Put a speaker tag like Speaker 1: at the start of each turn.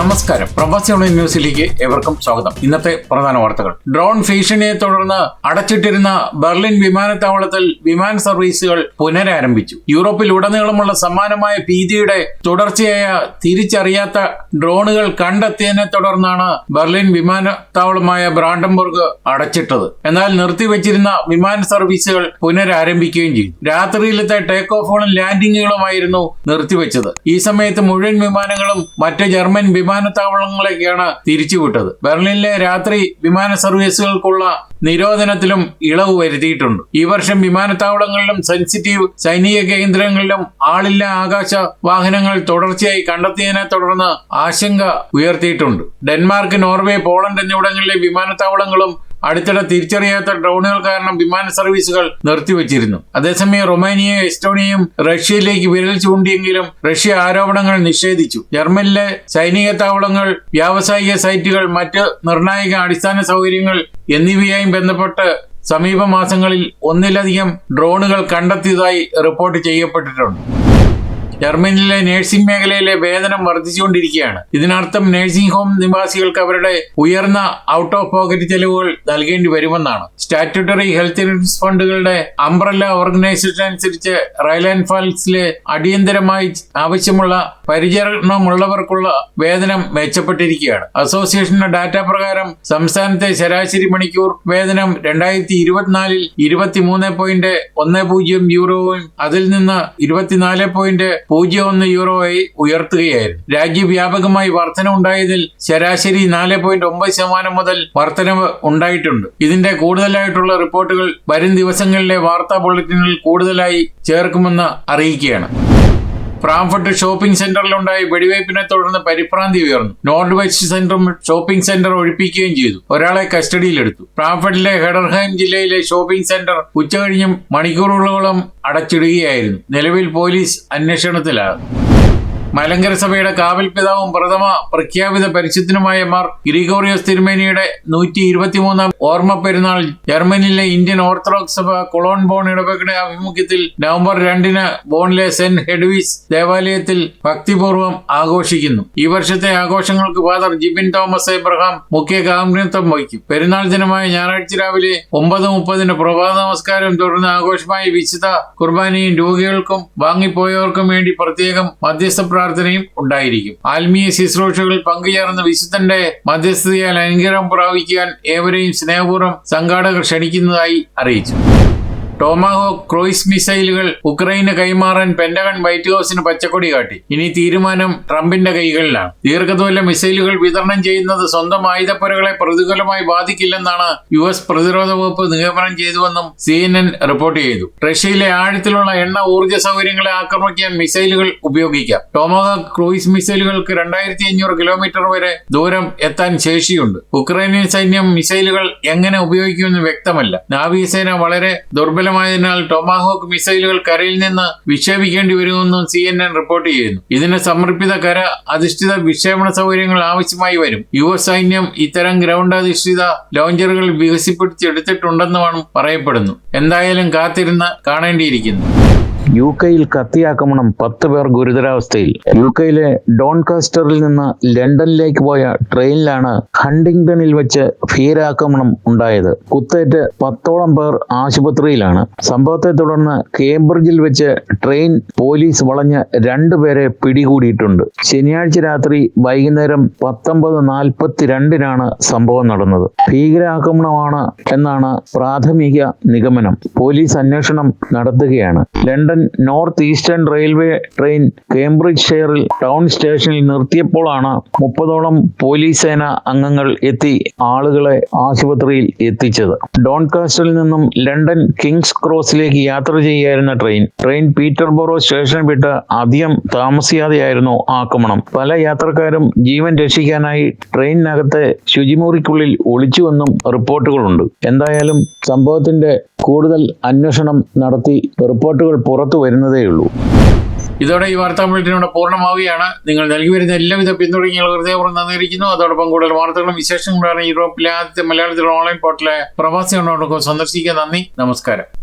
Speaker 1: നമസ്കാരം. പ്രവാസി ഓൺലൈൻ ന്യൂസിലേക്ക് ഏവർക്കും സ്വാഗതം. ഇന്നത്തെ പ്രധാന വാർത്തകൾ. ഡ്രോൺ ഭീഷണിയെ തുടർന്ന് അടച്ചിട്ടിരുന്ന ബെർലിൻ വിമാനത്താവളത്തിൽ വിമാന സർവീസുകൾ പുനരാരംഭിച്ചു. യൂറോപ്പിൽ ഉടനീളമുള്ള സമാനമായ ഭീതിയുടെ തുടർച്ചയായ തിരിച്ചറിയാത്ത ഡ്രോണുകൾ കണ്ടെത്തിയതിനെ തുടർന്നാണ് ബെർലിൻ വിമാനത്താവളമായ ബ്രാൻഡംബർഗ് അടച്ചിട്ടത്. എന്നാൽ നിർത്തിവച്ചിരുന്ന വിമാന സർവീസുകൾ പുനരാരംഭിക്കുകയും ചെയ്തു. രാത്രിയിലത്തെ ടേക്ക് ഓഫുകളും ലാൻഡിങ്ങുകളുമായിരുന്നു നിർത്തിവെച്ചത്. ഈ സമയത്ത് മുഴുവൻ വിമാനങ്ങളും മറ്റ് ജർമ്മൻ വിമാനത്താവളങ്ങളിലേക്കാണ് തിരിച്ചുവിട്ടത്. ബെർലിനിലെ രാത്രി വിമാന സർവീസുകൾക്കുള്ള നിരോധനത്തിലും ഇളവ് വരുത്തിയിട്ടുണ്ട്. ഈ വർഷം വിമാനത്താവളങ്ങളിലും സെൻസിറ്റീവ് സൈനിക കേന്ദ്രങ്ങളിലും ആളില്ല ആകാശ വാഹനങ്ങൾ തുടർച്ചയായി കണ്ടെത്തിയതിനെ തുടർന്ന് ആശങ്ക ഉയർത്തിയിട്ടുണ്ട്. ഡെൻമാർക്ക് നോർവേ പോളണ്ട് എന്നിവിടങ്ങളിലെ വിമാനത്താവളങ്ങളും അടുത്തിടെ തിരിച്ചറിയാത്ത ഡ്രോണുകൾ കാരണം വിമാന സർവീസുകൾ നിർത്തിവച്ചിരുന്നു. അതേസമയം റൊമാനിയയും എസ്റ്റോണിയയും റഷ്യയിലേക്ക് വിരൽ ചൂണ്ടിയെങ്കിലും റഷ്യ ആരോപണങ്ങൾ നിഷേധിച്ചു. ജർമ്മനിലെ സൈനിക താവളങ്ങൾ വ്യാവസായിക സൈറ്റുകൾ മറ്റ് നിർണായക അടിസ്ഥാന സൗകര്യങ്ങൾ എന്നിവയായും ബന്ധപ്പെട്ട് സമീപ മാസങ്ങളിൽ ഒന്നിലധികം ഡ്രോണുകൾ കണ്ടെത്തിയതായി റിപ്പോർട്ട് ചെയ്യപ്പെട്ടിട്ടുണ്ട്. ജർമ്മനിയിലെ നഴ്സിംഗ് മേഖലയിലെ വേതനം വർദ്ധിച്ചുകൊണ്ടിരിക്കുകയാണ്. ഇതിനർത്ഥം നഴ്സിംഗ് ഹോം നിവാസികൾക്ക് അവരുടെ ഉയർന്ന ഔട്ട് ഓഫ് പോക്കറ്റ് ചെലവുകൾ നൽകേണ്ടി വരുമെന്നാണ്. സ്റ്റാറ്റ്യൂട്ടറി ഹെൽത്ത് ഇൻഷുറൻസ് ഫണ്ടുകളുടെ അംബ്രല്ല ഓർഗനൈസേഷൻ അനുസരിച്ച് റയൽ ആൻഡ് ഫാൽസിലെ അടിയന്തരമായി ആവശ്യമുള്ള പരിചരണമുള്ളവർക്കുള്ള വേതനം മെച്ചപ്പെട്ടിരിക്കുകയാണ്. അസോസിയേഷന്റെ ഡാറ്റ പ്രകാരം സംസ്ഥാനത്തെ ശരാശരി മണിക്കൂർ വേതനം രണ്ടായിരത്തി ഇരുപത്തിനാലിൽ ഇരുപത്തിമൂന്ന് പോയിന്റ് ഒന്ന് പൂജ്യം യൂറോയും അതിൽ നിന്ന് ഇരുപത്തിനാല് പോയിന്റ് പൂജ്യം ഒന്ന് യൂറോയായി ഉയർത്തുകയായിരുന്നു. രാജ്യവ്യാപകമായി വർധന ഉണ്ടായതിൽ ശരാശരി നാല് പോയിന്റ് ഒമ്പത് ശതമാനം മുതൽ വർധനവ് ഉണ്ടായിട്ടുണ്ട്. ഇതിന്റെ കൂടുതലായിട്ടുള്ള റിപ്പോർട്ടുകൾ വരും ദിവസങ്ങളിലെ വാർത്താ ബുള്ളറ്റിനുകളിൽ കൂടുതലായി ചേർക്കുമെന്ന് അറിയിക്കുകയാണ്. ഫ്രാങ്ക്ഫർട്ട് ഷോപ്പിംഗ് സെന്ററിലുണ്ടായ വെടിവയ്പ്പിനെ തുടർന്ന് പരിഭ്രാന്തി ഉയർന്നു. നോർഡ് വെസ്റ്റ് സെന്ററും ഷോപ്പിംഗ് സെന്റർ ഒഴിപ്പിക്കുകയും ചെയ്തു. ഒരാളെ കസ്റ്റഡിയിലെടുത്തു. ഫ്രാങ്ക്ഫർട്ടിലെ ഹെഡർഹൈം ജില്ലയിലെ ഷോപ്പിംഗ് സെന്റർ ഉച്ചകഴിഞ്ഞും മണിക്കൂറുകളോളം അടച്ചിടുകയായിരുന്നു. നിലവിൽ പോലീസ് അന്വേഷണത്തിലാണ്. മലങ്കര സഭയുടെ കാവൽ പിതാവും പ്രഥമ പ്രഖ്യാപിത പരിശുദ്ധനുമായ മാർ ഗ്രിഗോറിയോസ് തിരുമേനിയുടെ നൂറ്റി ഇരുപത്തിമൂന്നാം ഓർമ്മ പെരുന്നാൾ ജർമ്മനിയിലെ ഇന്ത്യൻ ഓർത്തഡോക്സ് സഭ കൊളോൺ ബോൺ ഇടവകയുടെ ആഭിമുഖ്യത്തിൽ നവംബർ രണ്ടിന് ബോണിലെ സെന്റ് ഹെഡ്വിസ് ദേവാലയത്തിൽ ഭക്തിപൂർവം ആഘോഷിക്കുന്നു. ഈ വർഷത്തെ ആഘോഷങ്ങൾക്ക് ഫാദർ ജിബിൻ തോമസ് എബ്രഹാം മുഖ്യ കാമ്യത്വം വഹിക്കും. പെരുന്നാൾ ദിനമായ ഞായറാഴ്ച രാവിലെ ഒമ്പത് മുപ്പതിന് പ്രഭാത നമസ്കാരം തുടർന്ന് ആഘോഷമായി വിശുദ്ധ കുർബാനയും രോഗികൾക്കും വാങ്ങിപ്പോയവർക്കും വേണ്ടി പ്രത്യേകം മധ്യസ്ഥ പ്രാർത്ഥനയും ഉണ്ടായിരിക്കും. ആത്മീയ ശുശ്രൂഷകളിൽ പങ്കുചേർന്ന വിശുദ്ധന്റെ മധ്യസ്ഥതയാൽ അനുഗ്രഹം പ്രാപിക്കാൻ ഏവരെയും സ്നേഹപൂർവം സംഘാടകർ ക്ഷണിക്കുന്നതായി അറിയിച്ചു. ടോമാഹോക്ക് ക്രൂയിസ് മിസൈലുകൾ ഉക്രൈന് കൈമാറാൻ പെന്റഗൺ വൈറ്റ് ഹൌസിന് പച്ചക്കൊടി കാട്ടി. ഇനി തീരുമാനം ട്രംപിന്റെ കൈകളിലാണ്. ദീർഘദൂര മിസൈലുകൾ വിതരണം ചെയ്യുന്നത് സ്വന്തം ആയുധപ്പുരകളെ പ്രതികൂലമായി ബാധിക്കില്ലെന്നാണ് യു എസ് പ്രതിരോധ വകുപ്പ് നിഗമനം ചെയ്തുവെന്നും സി എൻ എൻ റിപ്പോർട്ട് ചെയ്തു. റഷ്യയിലെ ആഴത്തിലുള്ള എണ്ണ ഊർജ സൗകര്യങ്ങളെ ആക്രമിക്കാൻ മിസൈലുകൾ ഉപയോഗിക്കാം. ടോമാഹോ ക്രൂയിസ് മിസൈലുകൾക്ക് രണ്ടായിരത്തി അഞ്ഞൂറ് കിലോമീറ്റർ വരെ ദൂരം എത്താൻ ശേഷിയുണ്ട്. ഉക്രൈനിയൻ സൈന്യം മിസൈലുകൾ എങ്ങനെ ഉപയോഗിക്കുമെന്ന് വ്യക്തമല്ല. നാവികസേന വളരെ ദുർബലമായതിനാൽ ടൊമാഹോക്ക് മിസൈലുകൾ കരയിൽ നിന്ന് വിക്ഷേപിക്കേണ്ടി വരുമെന്നും സി എൻ എൻ റിപ്പോർട്ട് ചെയ്യുന്നു. ഇതിന് സമർപ്പിത കര അധിഷ്ഠിത വിക്ഷേപണ സൗകര്യങ്ങൾ ആവശ്യമായി വരും. യു എസ് സൈന്യം ഇത്തരം ഗ്രൗണ്ട് അധിഷ്ഠിത ലോഞ്ചറുകൾ വികസിപ്പിച്ചെടുത്തിട്ടുണ്ടെന്നുമാണ് പറയപ്പെടുന്നു. എന്തായാലും കാത്തിരുന്ന് കാണേണ്ടിയിരിക്കുന്നു.
Speaker 2: യു കെയിൽ കത്തിയാക്രമണം പത്ത് പേർ ഗുരുതരാവസ്ഥയിൽ. യു കെയിലെ ഡോൺകാസ്റ്ററിൽ നിന്ന് ലണ്ടനിലേക്ക് പോയ ട്രെയിനിലാണ് ഹണ്ടിങ്ടണിൽ വെച്ച് ഭീരാക്രമണം ഉണ്ടായത്. കുത്തേറ്റ് പത്തോളം പേർ ആശുപത്രിയിലാണ്. സംഭവത്തെ തുടർന്ന് കേംബ്രിഡ്ജിൽ വെച്ച് ട്രെയിൻ പോലീസ് വളഞ്ഞ് രണ്ടുപേരെ പിടികൂടിയിട്ടുണ്ട്. ശനിയാഴ്ച രാത്രി വൈകുന്നേരം പത്തൊമ്പത് നാൽപ്പത്തിരണ്ടിനാണ് സംഭവം നടന്നത്. ഭീകരാക്രമണമാണ് എന്നാണ് പ്രാഥമിക നിഗമനം. പോലീസ് അന്വേഷണം നടത്തുകയാണ്. London North Eastern Railway train Cambridge ഷെയറിൽ town സ്റ്റേഷനിൽ നിർത്തിയപ്പോഴാണ് മുപ്പതോളം പോലീസ് സേന അംഗങ്ങൾ എത്തി ആളുകളെ ആശുപത്രിയിൽ എത്തിച്ചത്. ഡോൺകാസ്റ്ററിൽ നിന്നും ലണ്ടൻ കിങ്സ് ക്രോസിലേക്ക് യാത്ര ചെയ്യായിരുന്ന ട്രെയിൻ ട്രെയിൻ പീറ്റർബോറോ സ്റ്റേഷൻ വിട്ട് അധികം താമസിയാതെയായിരുന്നു ആക്രമണം. പല യാത്രക്കാരും ജീവൻ രക്ഷിക്കാനായി ട്രെയിനിനകത്തെ ശുചിമുറിക്കുള്ളിൽ ഒളിച്ചുവെന്നും റിപ്പോർട്ടുകളുണ്ട്. എന്തായാലും സംഭവത്തിന്റെ കൂടുതൽ അന്വേഷണം നടത്തി റിപ്പോർട്ടുകൾ പുറത്തു വരുന്നതേയുള്ളൂ
Speaker 1: ഇതോടെ ഈ വാർത്താ ബുള്ളറ്റിൻ ബുള്ളറ്റിനോട് പൂർണമാവുകയാണ്. നിങ്ങൾ നൽകി വരുന്ന എല്ലാവിധ പിന്തുണയ്ക്കും ഹൃദയപൂർവം നന്ദിയിരിക്കുന്നു. അതോടൊപ്പം കൂടുതൽ വാർത്തകളും വിശേഷങ്ങളും യൂറോപ്പിലെ ആദ്യത്തെ മലയാളത്തിലുള്ള ഓൺലൈൻ പോർട്ടലെ പ്രവാസി സന്ദർശിക്കാൻ നന്ദി നമസ്കാരം.